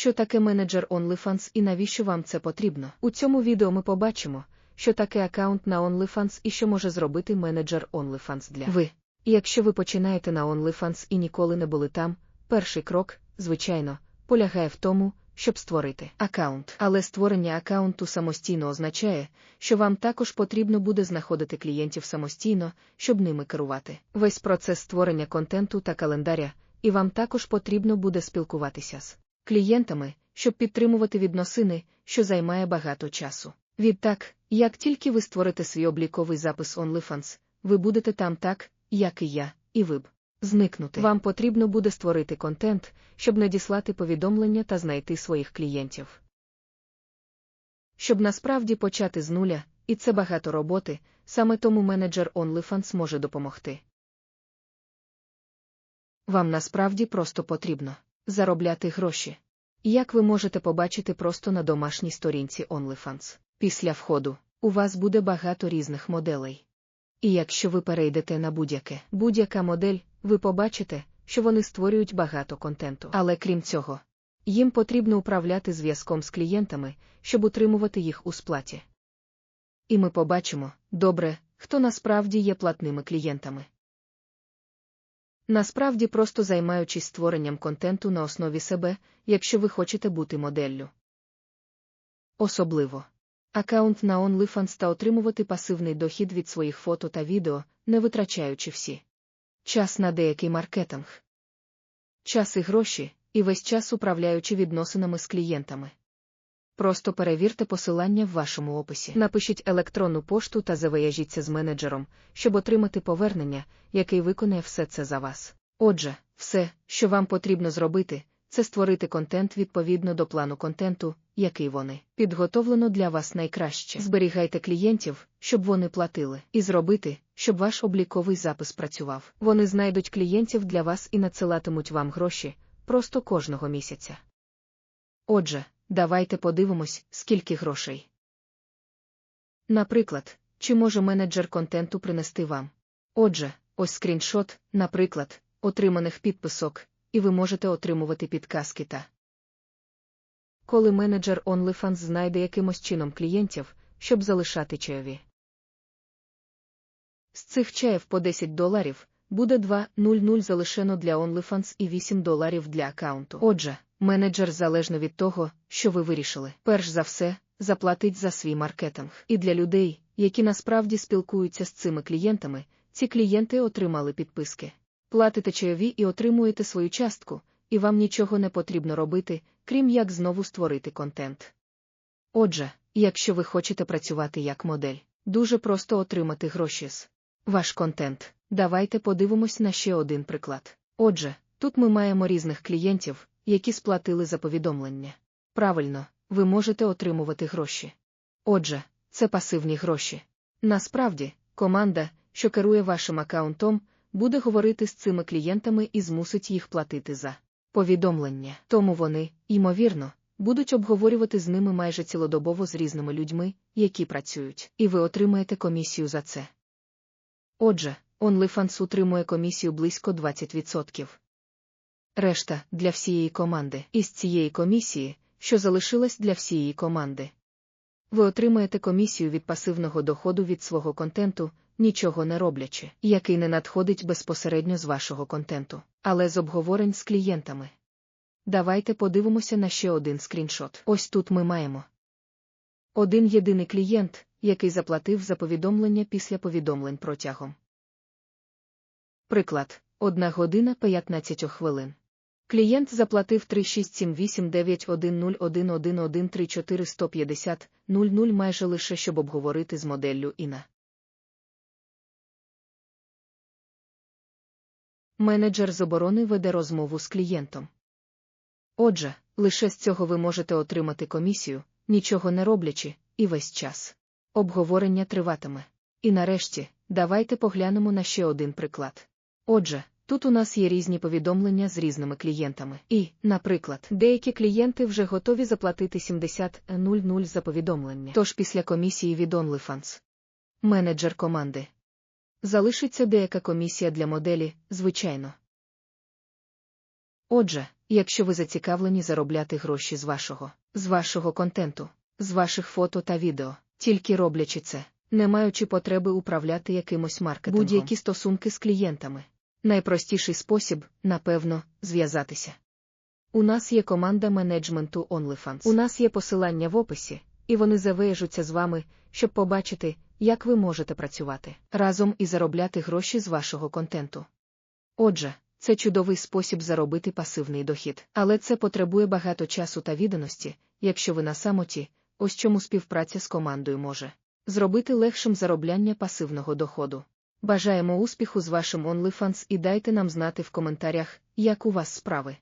що таке менеджер OnlyFans і навіщо вам це потрібно. У цьому відео ми побачимо, що таке аккаунт на OnlyFans і що може зробити менеджер OnlyFans для ви. Якщо ви починаєте на OnlyFans і ніколи не були там, перший крок, звичайно, полягає в тому, щоб створити аккаунт. Але створення аккаунту самостійно означає, що вам також потрібно буде знаходити клієнтів самостійно, щоб ними керувати. Весь процес створення контенту та календаря, і вам також потрібно буде спілкуватися з клієнтами, щоб підтримувати відносини, що займає багато часу. Відтак, як тільки ви створите свій обліковий запис OnlyFans, ви будете там так, як і я, і ви б зникнути. Вам потрібно буде створити контент, щоб надіслати повідомлення та знайти своїх клієнтів. Щоб насправді почати з нуля, і це багато роботи, саме тому менеджер OnlyFans може допомогти. Вам насправді просто потрібно заробляти гроші. Як ви можете побачити просто на домашній сторінці OnlyFans, після входу у вас буде багато різних моделей. І якщо ви перейдете на будь-яке будь-яка модель, ви побачите, що вони створюють багато контенту. Але крім цього, їм потрібно управляти зв'язком з клієнтами, щоб утримувати їх у сплаті. І ми побачимо, добре, хто насправді є платними клієнтами. Насправді просто займаючись створенням контенту на основі себе, якщо ви хочете бути моделлю. Особливо. Аккаунт на OnlyFans та отримувати пасивний дохід від своїх фото та відео, не витрачаючи всі. Час на деякий маркетинг. Час і гроші, і весь час управляючи відносинами з клієнтами. Просто перевірте посилання в вашому описі. Напишіть електронну пошту та завияжіться з менеджером, щоб отримати повернення, який виконає все це за вас. Отже, все, що вам потрібно зробити, це створити контент відповідно до плану контенту, який вони підготовлено для вас найкраще. Зберігайте клієнтів, щоб вони платили, і зробити, щоб ваш обліковий запис працював. Вони знайдуть клієнтів для вас і надсилатимуть вам гроші просто кожного місяця. Отже, давайте подивимось, скільки грошей. Наприклад, чи може менеджер контенту принести вам? Отже, ось скріншот, наприклад, отриманих підписок, і ви можете отримувати підказки та. Коли менеджер OnlyFans знайде якимось чином клієнтів, щоб залишати чайові. З цих чаїв по 10 доларів буде 2.00 залишено для OnlyFans і 8 доларів для аккаунту. Отже, менеджер залежно від того, що ви вирішили. Перш за все, заплатить за свій маркетинг. І для людей, які насправді спілкуються з цими клієнтами, ці клієнти отримали підписки. Платите чайові і отримуєте свою частку, і вам нічого не потрібно робити, крім як знову створити контент. Отже, якщо ви хочете працювати як модель, дуже просто отримати гроші з ваш контент. Давайте подивимось на ще один приклад. Отже, тут ми маємо різних клієнтів, які сплатили за повідомлення. Правильно, ви можете отримувати гроші. Отже, це пасивні гроші. Насправді, команда, що керує вашим аккаунтом, буде говорити з цими клієнтами і змусить їх платити за повідомлення. Тому вони, ймовірно, будуть обговорювати з ними майже цілодобово з різними людьми, які працюють, і ви отримаєте комісію за це. Отже, OnlyFans утримує комісію близько 20%. Решта для всієї команди. Із цієї комісії, що залишилась для всієї команди. Ви отримаєте комісію від пасивного доходу від свого контенту, нічого не роблячи, який не надходить безпосередньо з вашого контенту, але з обговорень з клієнтами. Давайте подивимося на ще один скріншот. Ось тут ми маємо один єдиний клієнт, який заплатив за повідомлення після повідомлень протягом. Приклад, 1 година 15 хвилин. Клієнт заплатив 36789111134 майже лише щоб обговорити з моделлю Іна. Менеджер з оборони веде розмову з клієнтом. Отже, лише з цього ви можете отримати комісію, нічого не роблячи, і весь час. Обговорення триватиме. І нарешті, давайте поглянемо на ще один приклад. Отже, тут у нас є різні повідомлення з різними клієнтами. І, наприклад, деякі клієнти вже готові заплатити 70.00 за повідомлення. Тож після комісії від OnlyFans. Менеджер команди. Залишиться деяка комісія для моделі, звичайно. Отже, Якщо ви зацікавлені заробляти гроші з вашого, з вашого контенту, з ваших фото та відео, тільки роблячи це, не маючи потреби управляти якимось маркетингом. Будь-які стосунки з клієнтами. Найпростіший спосіб, напевно, зв'язатися. У нас є команда менеджменту OnlyFans. У нас є посилання в описі, і вони завияжуться з вами, щоб побачити, як ви можете працювати разом і заробляти гроші з вашого контенту. Отже, це чудовий спосіб заробити пасивний дохід, але це потребує багато часу та відданості, якщо ви на самоті, ось чому співпраця з командою може зробити легшим заробляння пасивного доходу. Бажаємо успіху з вашим OnlyFans і дайте нам знати в коментарях, як у вас справи.